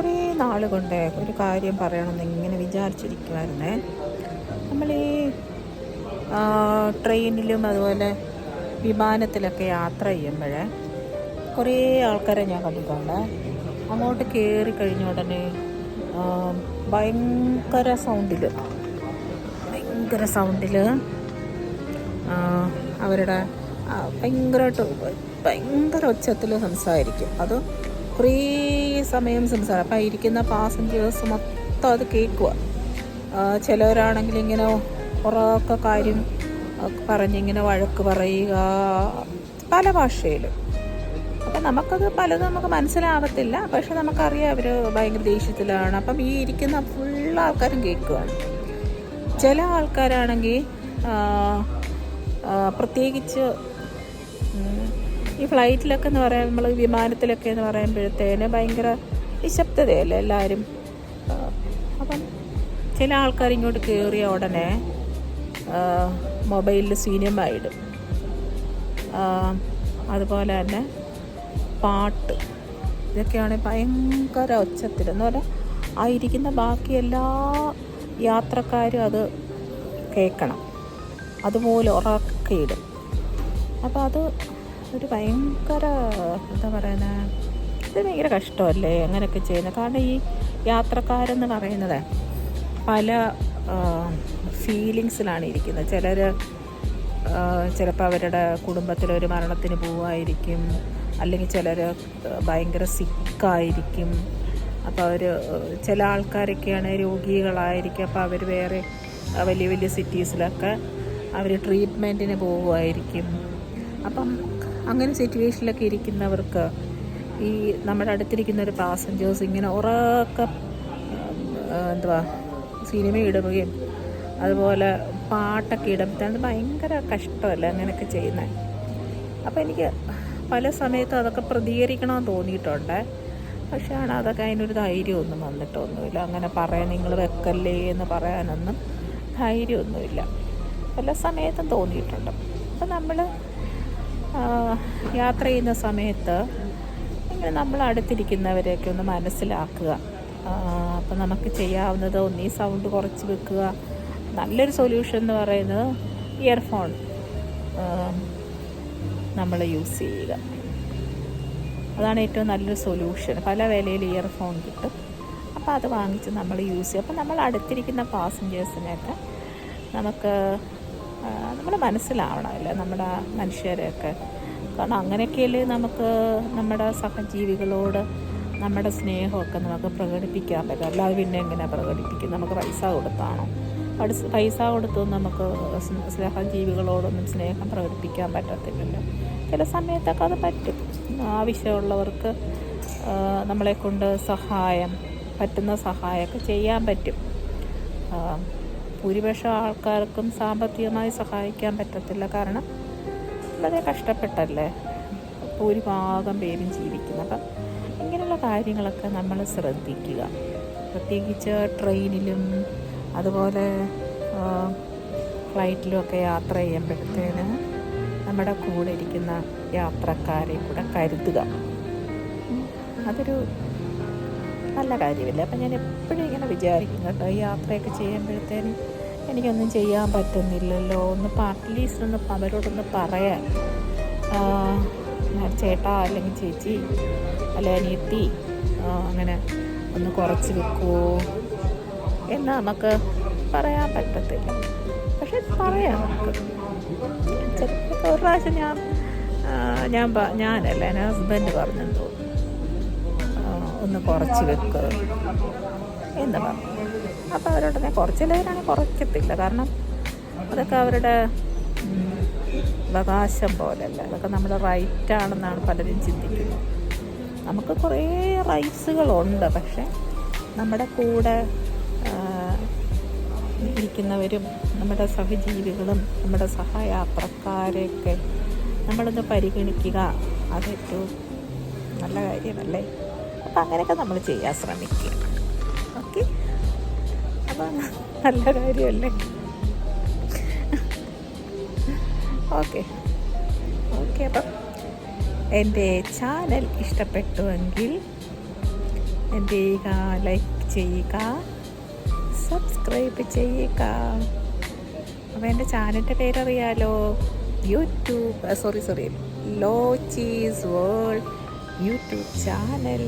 കുറേ നാൾ കൊണ്ട് ഒരു കാര്യം പറയണമെന്ന് ഇങ്ങനെ വിചാരിച്ചിരിക്കുമായിരുന്നേ നമ്മൾ ഈ ട്രെയിനിലും അതുപോലെ വിമാനത്തിലൊക്കെ യാത്ര ചെയ്യുമ്പോൾ കുറേ ആൾക്കാരെ ഞാൻ കണ്ടിട്ടുണ്ട്. അങ്ങോട്ട് കയറി കഴിഞ്ഞ ഉടനെ ഭയങ്കര സൗണ്ടിൽ ഭയങ്കര സൗണ്ടിൽ അവരുടെ ഭയങ്കരമായിട്ട് ഭയങ്കര ഉച്ചത്തിൽ സംസാരിക്കും. അത് കുറേ സമയം സംസാരം. അപ്പം ഇരിക്കുന്ന പാസഞ്ചേഴ്സ് മൊത്തം അത് കേൾക്കുക ചിലവരാണെങ്കിൽ ഇങ്ങനെ കുറേയൊക്കെ കാര്യം പറഞ്ഞിങ്ങനെ വഴക്ക് പറയുക പല ഭാഷയിലും. അപ്പം നമുക്കത് പലതും നമുക്ക് മനസ്സിലാവത്തില്ല. പക്ഷെ നമുക്കറിയാം അവർ ഭയങ്കര ദേഷ്യത്തിലാണ്. അപ്പം ഈ ഇരിക്കുന്ന ഫുൾ ആൾക്കാരും കേൾക്കുകയാണ് ചില ആൾക്കാരാണെങ്കിൽ പ്രത്യേകിച്ച് ഈ ഫ്ലൈറ്റിലൊക്കെ എന്ന് പറയാൻ നമ്മൾ വിമാനത്തിലൊക്കെ എന്ന് പറയുമ്പോഴത്തേന് ഭയങ്കര നിശബ്ദതയല്ലേ എല്ലാവരും അപ്പം ചില ആൾക്കാർ ഇങ്ങോട്ട് കയറിയ ഉടനെ മൊബൈലിൽ സിനിമ ഇടും അതുപോലെ തന്നെ പാട്ട്. ഇതൊക്കെയാണ് ഭയങ്കര ഒച്ചത്തിൽ എന്ന് പറഞ്ഞാൽ ആ ഇരിക്കുന്ന ബാക്കി എല്ലാ യാത്രക്കാരും അത് കേൾക്കണം അതുപോലെ ഉറക്കെ ഇടും അപ്പോൾ അത് ഒരു ഭയങ്കര എന്താ പറയുന്നത് ഇത് ഭയങ്കര കഷ്ടമല്ലേ അങ്ങനെയൊക്കെ ചെയ്യുന്നത്? കാരണം ഈ യാത്രക്കാരെന്ന് പറയുന്നത് പല ഫീലിങ്സിലാണ് ഇരിക്കുന്നത്. ചിലർ ചിലപ്പോൾ അവരുടെ കുടുംബത്തിലൊരു മരണത്തിന് പോവായിരിക്കും അല്ലെങ്കിൽ ചിലർ ഭയങ്കര സിക്കായിരിക്കും അപ്പോൾ അവർ ചില ആൾക്കാരൊക്കെയാണ് രോഗികളായിരിക്കും. അപ്പോൾ അവർ വേറെ വലിയ വലിയ സിറ്റീസിലൊക്കെ അവർ ട്രീറ്റ്മെന്റിന് പോവുമായിരിക്കും. അപ്പം അങ്ങനെ സിറ്റുവേഷനിലൊക്കെ ഇരിക്കുന്നവർക്ക് ഈ നമ്മുടെ അടുത്തിരിക്കുന്ന ഒരു പാസഞ്ചേഴ്സ് ഇങ്ങനെ ഉറക്ക എന്തുവാ സിനിമ ഇടുകയും അതുപോലെ പാട്ടൊക്കെ ഇടുമ്പോൾ ഭയങ്കര കഷ്ടമല്ല അങ്ങനെയൊക്കെ ചെയ്യുന്നത് അപ്പോൾ എനിക്ക് പല സമയത്തും അതൊക്കെ പ്രതികരിക്കണമെന്ന് തോന്നിയിട്ടുണ്ട്. പക്ഷേ ആണ് അതൊക്കെ അതിനൊരു ധൈര്യമൊന്നും വന്നിട്ടൊന്നുമില്ല. അങ്ങനെ പറയാൻ നിങ്ങൾ വെക്കല്ലേ എന്ന് പറയാനൊന്നും ധൈര്യമൊന്നുമില്ല. പല സമയത്തും തോന്നിയിട്ടുണ്ട്. അപ്പം നമ്മൾ യാത്ര ചെയ്യുന്ന സമയത്ത് ഇങ്ങനെ നമ്മൾ അടുത്തിരിക്കുന്നവരെയൊക്കെ ഒന്ന് മനസ്സിലാക്കുക. അപ്പം നമുക്ക് ചെയ്യാവുന്നത് ഒന്നീ സൗണ്ട് കുറച്ച് വെക്കുക. നല്ലൊരു സൊല്യൂഷൻ എന്ന് പറയുന്നത് ഇയർഫോൺ നമ്മൾ യൂസ് ചെയ്യുക. അതാണ് ഏറ്റവും നല്ലൊരു സൊല്യൂഷൻ പല വിലയിൽ ഇയർഫോൺ കിട്ടും. അപ്പോൾ അത് വാങ്ങിച്ച് നമ്മൾ യൂസ് ചെയ്യും അപ്പോൾ നമ്മൾ അടുത്തിരിക്കുന്ന പാസഞ്ചേഴ്സിനെയൊക്കെ നമുക്ക് നമ്മൾ മനസ്സിലാവണമല്ലോ? നമ്മുടെ മനുഷ്യരെയൊക്കെ. കാരണം അങ്ങനെയൊക്കെയല്ലേ നമുക്ക് നമ്മുടെ സഹജീവികളോട് നമ്മുടെ സ്നേഹമൊക്കെ നമുക്ക് പ്രകടിപ്പിക്കാൻ പറ്റും. അല്ലാതെ പിന്നെ എങ്ങനെ പ്രകടിപ്പിക്കും നമുക്ക് പൈസ കൊടുത്താണോ? പൈസ പൈസ കൊടുത്തൊന്നും നമുക്ക് സഹജീവികളോടൊന്നും സ്നേഹം പ്രകടിപ്പിക്കാൻ പറ്റത്തില്ലല്ലോ. ചില സമയത്തൊക്കെ അത് പറ്റും. ആവശ്യമുള്ളവർക്ക് ആ, നമ്മളെ കൊണ്ട് സഹായം പറ്റുന്ന സഹായമൊക്കെ ചെയ്യാൻ പറ്റും. ഭൂരിപക്ഷം ആൾക്കാർക്കും സാമ്പത്തികമായി സഹായിക്കാൻ പറ്റത്തില്ല. കാരണം വളരെ കഷ്ടപ്പെട്ടല്ലേ? ഭൂരിഭാഗം പേരും ജീവിക്കുന്നത് അപ്പം ഇങ്ങനെയുള്ള കാര്യങ്ങളൊക്കെ നമ്മൾ ശ്രദ്ധിക്കുക. പ്രത്യേകിച്ച് ട്രെയിനിലും അതുപോലെ ഫ്ലൈറ്റിലുമൊക്കെ യാത്ര ചെയ്യുമ്പോഴത്തേന് നമ്മുടെ കൂടെ ഇരിക്കുന്ന യാത്രക്കാരെ കൂടെ കരുതുക. അതൊരു നല്ല കാര്യമില്ല? അപ്പം ഞാൻ എപ്പോഴും വിചാരിക്കും കേട്ടോ യാത്രയൊക്കെ ചെയ്യുമ്പോഴത്തേനും എനിക്കൊന്നും ചെയ്യാൻ പറ്റുന്നില്ലല്ലോ. ഒന്ന് അറ്റ്ലീസ്റ്റ് ഒന്ന് അവരോടൊന്ന് പറയാൻ. ചേട്ടാ അല്ലെങ്കിൽ ചേച്ചി അല്ലെ അനിയത്തി അങ്ങനെ ഒന്ന് കുറച്ച് വെക്കുമോ എന്ന് നമുക്ക് പറയാൻ പറ്റത്തില്ല. പക്ഷെ പറയാം നമുക്ക്. ചിലപ്പോൾ ഒരു പ്രാവശ്യം ഞാൻ ഞാൻ ഞാനല്ല എന്റെ ഹസ്ബൻഡ് പറഞ്ഞെന്ന് ഒന്ന് കുറച്ച് വെക്ക്. എന്ന് പറഞ്ഞു. അപ്പോൾ അവരോടനെ കുറച്ചില്ലാണെങ്കിൽ കുറയ്ക്കത്തില്ല. കാരണം അതൊക്കെ അവരുടെ അവകാശം പോലെയല്ല അതൊക്കെ നമ്മുടെ റൈറ്റാണെന്നാണ് പലരും ചിന്തിക്കുന്നത്. നമുക്ക് കുറേ റൈറ്റ്സുകളുണ്ട് പക്ഷെ നമ്മുടെ കൂടെ ഇരിക്കുന്നവരും നമ്മുടെ സഹജീവികളും നമ്മുടെ സഹയാത്രക്കാരെയൊക്കെ നമ്മളൊന്ന് പരിഗണിക്കുക അതേറ്റവും നല്ല കാര്യമല്ലേ? അപ്പം അങ്ങനെയൊക്കെ നമ്മൾ ചെയ്യാൻ ശ്രമിക്കുക. ഓക്കെ. അപ്പം നല്ല കാര്യമല്ലേ? ഓക്കെ. ഓക്കെ അപ്പം എന്റെ ചാനൽ ഇഷ്ടപ്പെട്ടുവെങ്കിൽ എന്ത് ചെയ്യുക ലൈക്ക് ചെയ്യുക സബ്സ്ക്രൈബ് ചെയ്യുക. അപ്പോൾ എന്റെ ചാനലിന്റെ പേരറിയാലോ? യൂട്യൂബ് സോറി സോറി ലോ ചീസ് വേൾഡ് യൂട്യൂബ് ചാനൽ.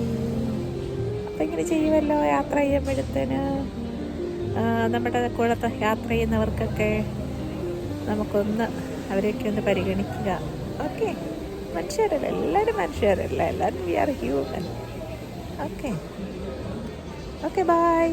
ഇങ്ങനെ ചെയ്യുമല്ലോ യാത്ര ചെയ്യുമ്പോഴത്തേന്? നമ്മുടെ കൂടെ യാത്ര ചെയ്യുന്നവർക്കൊക്കെ നമുക്കൊന്ന് അവരെയൊക്കെ ഒന്ന് പരിഗണിക്കുക. ഓക്കെ. മനുഷ്യരല്ല എല്ലാവരും മനുഷ്യരല്ല. എല്ലാവരും we are human okay. Okay bye